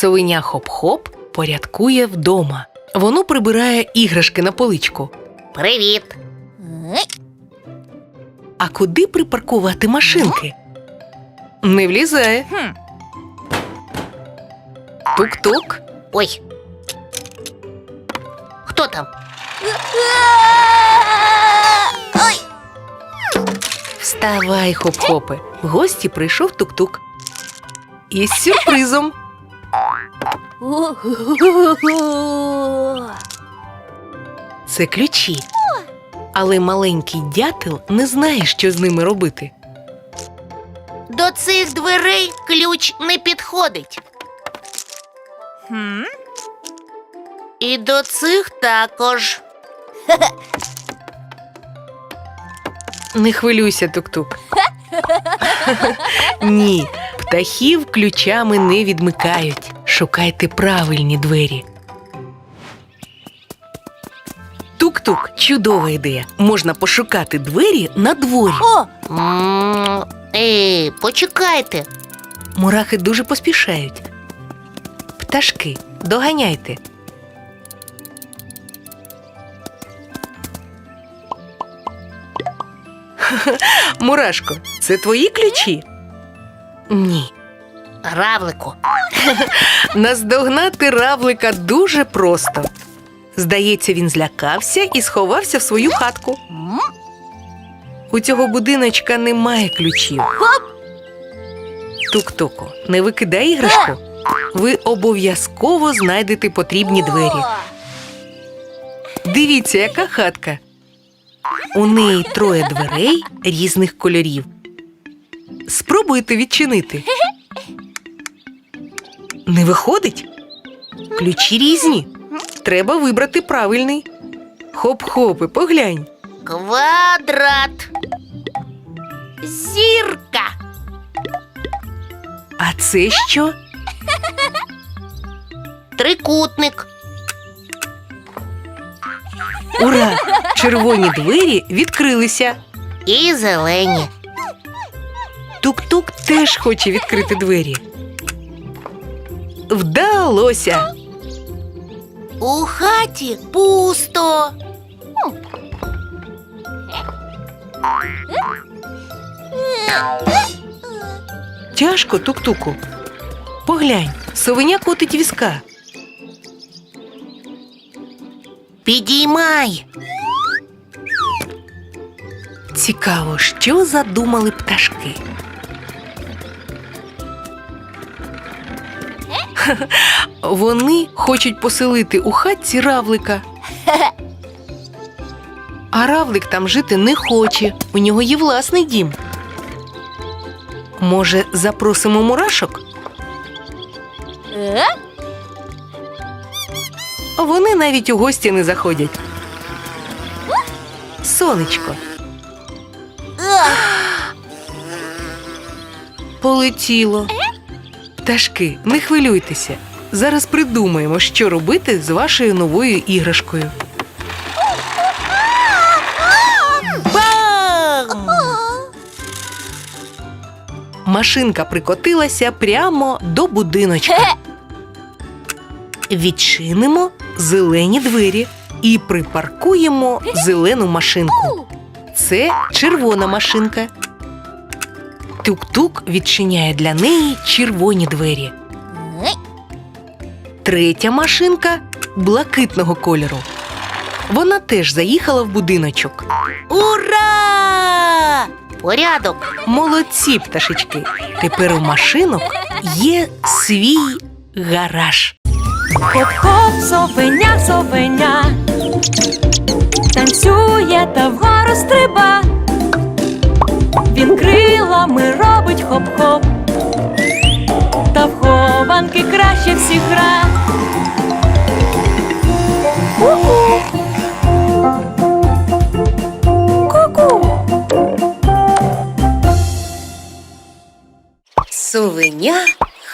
Совеня хоп-хоп порядкує вдома. Воно прибирає іграшки на поличку. Привіт. А куди припаркувати машинки? Не влізає. Тук-тук. Ой. Хто там? Ой. Вставай, хоп-хопи. В Гості прийшов тук-тук. Із сюрпризом. Це ключі. Але маленький дятел не знає, що з ними робити. До цих дверей ключ не підходить. І до цих також. Не хвилюйся, тук-тук. Ні, птахів ключами не відмикають. Шукайте правильні двері. Тук-тук, чудова ідея. Можна пошукати двері на дворі. О! Ей, почекайте. Мурахи дуже поспішають. Пташки, доганяйте. Мурашко, це твої ключі? Ні. Равлику. Наздогнати равлика дуже просто. Здається, він злякався і сховався в свою хатку. У цього будиночка немає ключів. Тук-туку, не викидай іграшку. Ви обов'язково знайдете потрібні двері. Дивіться, яка хатка. У неї троє дверей різних кольорів. Спробуйте відчинити. Не виходить? Ключі різні. Треба вибрати правильний. Хоп-хопи, поглянь. Квадрат. Зірка. А це що? Трикутник. Ура! Червоні двері відкрилися. І зелені. Тук-тук теж хоче відкрити двері. Вдалося. У хаті пусто. Тяжко тук-туку. Поглянь, совеня котить візка. Підіймай. Цікаво, що задумали пташки. Вони хочуть поселити у хатці равлика. А равлик там жити не хоче. У нього є власний дім. Може, запросимо мурашок? Вони навіть у гості не заходять. Сонечко. Полетіло. Пташки, не хвилюйтеся. Зараз придумаємо, що робити з вашою новою іграшкою. Бам! Машинка прикотилася прямо до будиночка. Відчинимо зелені двері і припаркуємо зелену машинку. Це червона машинка. Тук-тук відчиняє для неї червоні двері. Третя машинка блакитного кольору. Вона теж заїхала в будиночок. Ура! Порядок. Молодці, пташечки. Тепер у машинок є свій гараж. Хоп-хоп, совеня, совеня, танцює та вгору стриба. Він крилами робить хоп-хоп, та в хованки краще всіх гра. Ку-ку.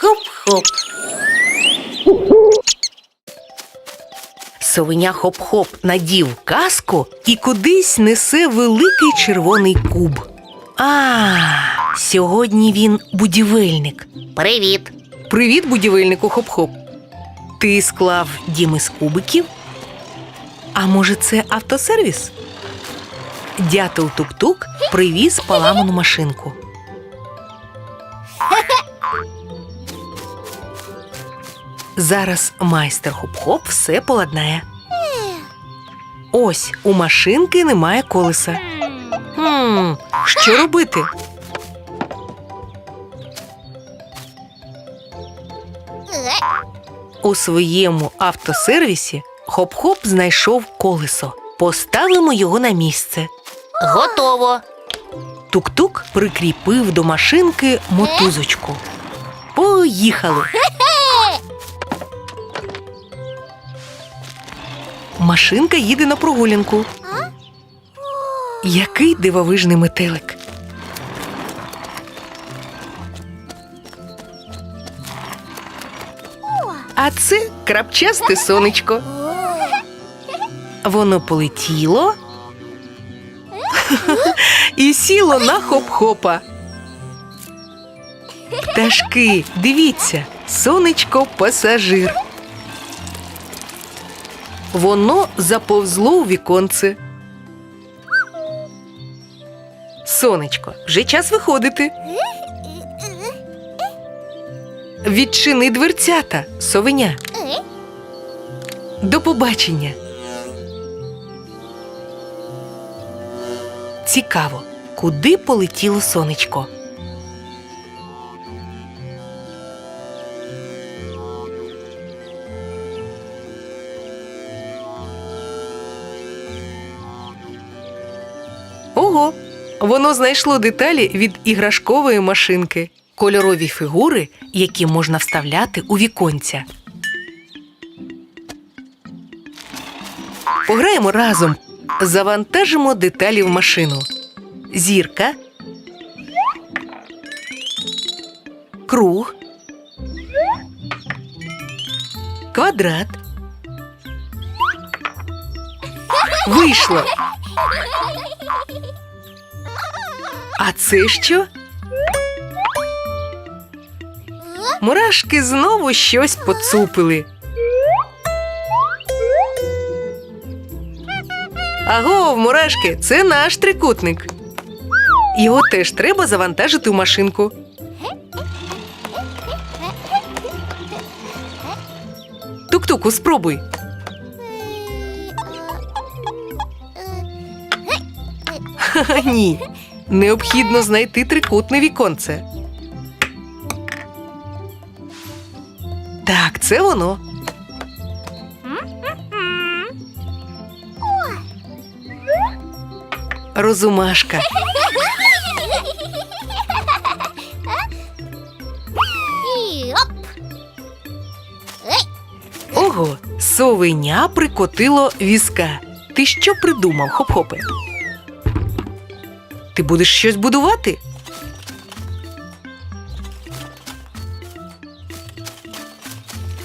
Хоп-хоп. Совеня хоп-хоп надів каску і кудись несе великий червоний куб. А, сьогодні він будівельник. Привіт. Привіт, будівельнику хоп-хоп. Ти склав дім із кубиків? А може, це автосервіс? Дятел тук-тук привіз поламану машинку. Зараз майстер хоп-хоп все поладнає. Ось у машинки немає колеса. Хм, що робити? У своєму автосервісі хоп-хоп знайшов колесо. Поставимо його на місце. Готово. Тук-тук прикріпив до машинки мотузочку. Поїхали. Машинка їде на прогулянку. Який дивовижний метелик. А це крапчасте сонечко. Воно полетіло і сіло на хоп-хопа. Пташки, дивіться, сонечко пасажир. Воно заповзло у віконце. Сонечко, вже час виходити. Відчини дверцята, совеня. До побачення. Цікаво, куди полетіло сонечко? Воно знайшло деталі від іграшкової машинки, кольорові фігури, які можна вставляти у віконця. Пограємо разом. Завантажимо деталі в машину. Зірка. Круг. Квадрат. Вийшло. А це що? Мурашки знову щось поцупили. Аго, мурашки, це наш трикутник. Його теж треба завантажити в машинку. Тук-туку, спробуй. Ха-ха, ні. Необхідно знайти трикутне віконце. Так, це воно. Розумашка. Ого, совеня прикотило візка. Ти що придумав, хоп-хопе? Ти будеш щось будувати?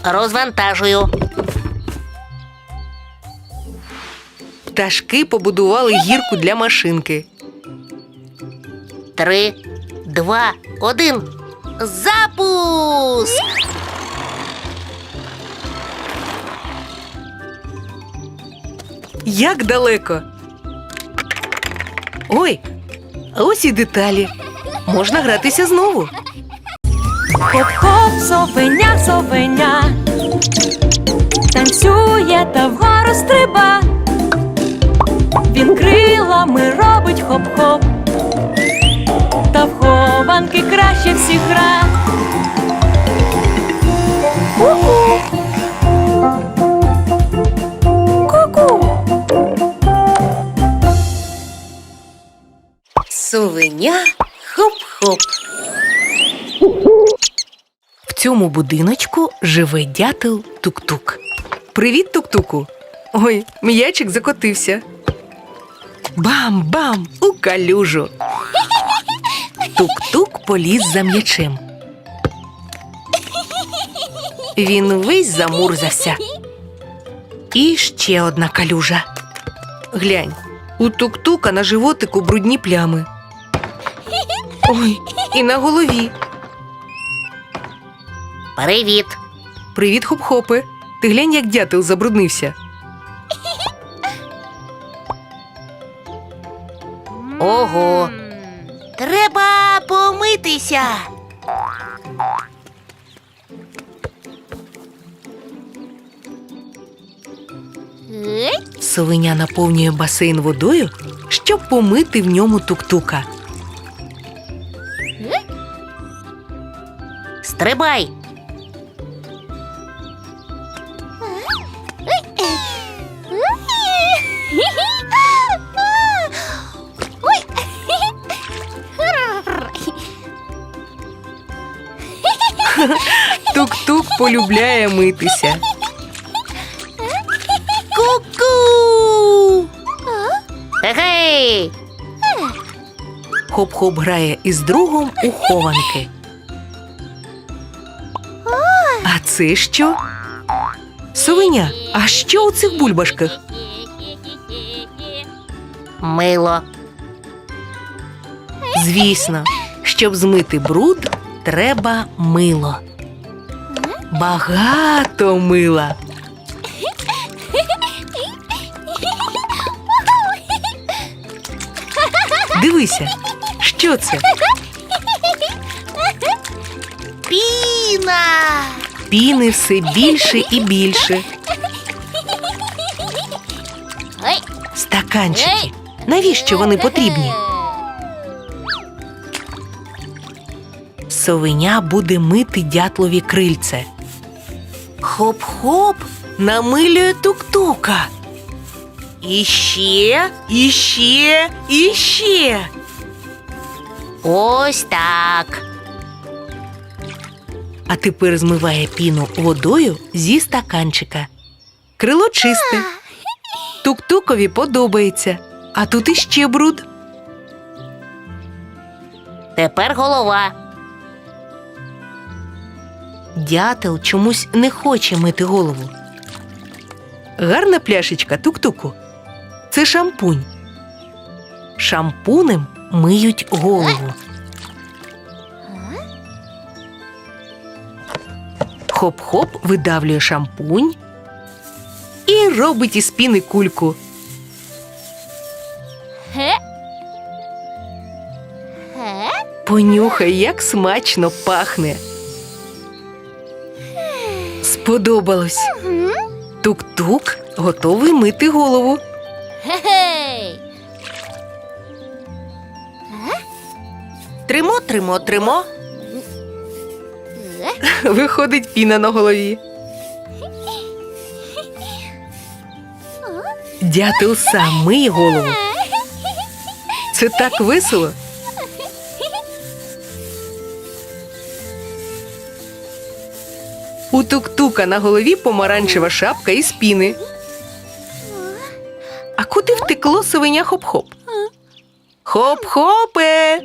Розвантажую. Пташки побудували гірку для машинки. Три, два, один. Запуск! Як далеко? Ой, а ось і деталі. Можна гратися знову. Хоп-хоп, совеня, совеня. Танцює та вгору стриба. Він крилами робить хоп-хоп. Та в хованки краще всіх гра. Совеня хоп-хоп. В цьому будиночку живе дятел Тук-Тук. Привіт, Тук-Туку. Ой, м'ячик закотився. Бам-бам! У калюжу. Тук-тук поліз за м'ячем. Він весь замурзався. І ще одна калюжа. Глянь, у тук-тука на животику брудні плями. Ой, і на голові. Привіт. Привіт, хоп-хопи. Ти глянь, як дятел забруднився. Ого. Треба помитися. Совеня наповнює басейн водою, щоб помити в ньому тук-тука. Стрибай. Тук-тук полюбляє митися. Ку-ку. Гей! Хоп-хоп грає із другом у хованки. А це що? Совеня, а що у цих бульбашках? Мило. Звісно, щоб змити бруд, треба мило. Багато мила. Дивися, що це? Піна. Піни все більше і більше. Стаканчики. Навіщо вони потрібні? Совеня буде мити дятлові крильце. Хоп-хоп намилює тук-тука. Іще, іще, іще. Ось так. А тепер змиває піну водою зі стаканчика. Крило чисте. Тук-тукові подобається. А тут іще бруд. Тепер голова. Дятел чомусь не хоче мити голову. Гарна пляшечка тук-туку. Це шампунь. Шампунем миють голову. Хоп-хоп видавлює шампунь і робить із піни кульку. Понюхай, як смачно пахне. Сподобалось. Тук-тук готовий мити голову. Тримо, тримо, тримо. Виходить піна на голові. Дятел сам миє голову. Це так весело. У тук-тука на голові помаранчева шапка із піни. А куди втекло совеня хоп-хоп? Хоп-хопе.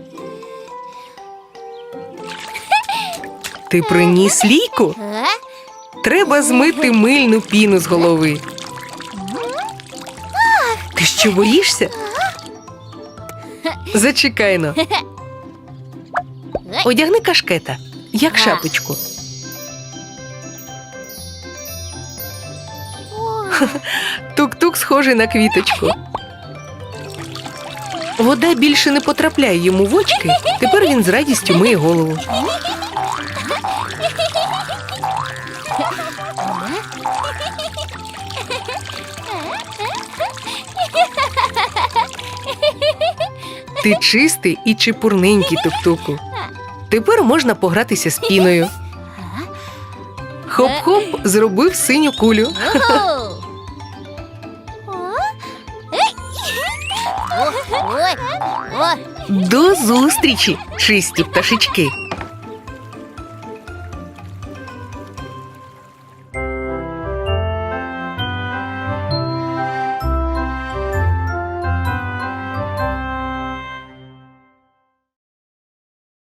Ти приніс лійку? Треба змити мильну піну з голови. Ти що боїшся? Зачекайно. Одягни кашкета, як шапочку. Тук-тук схожий на квіточку. Вода більше не потрапляє йому в очки. Тепер він з радістю миє голову. Ти чистий і чепурненький тук-туку. Тепер можна погратися з піною. Хоп-хоп зробив синю кулю. До зустрічі, чисті пташечки.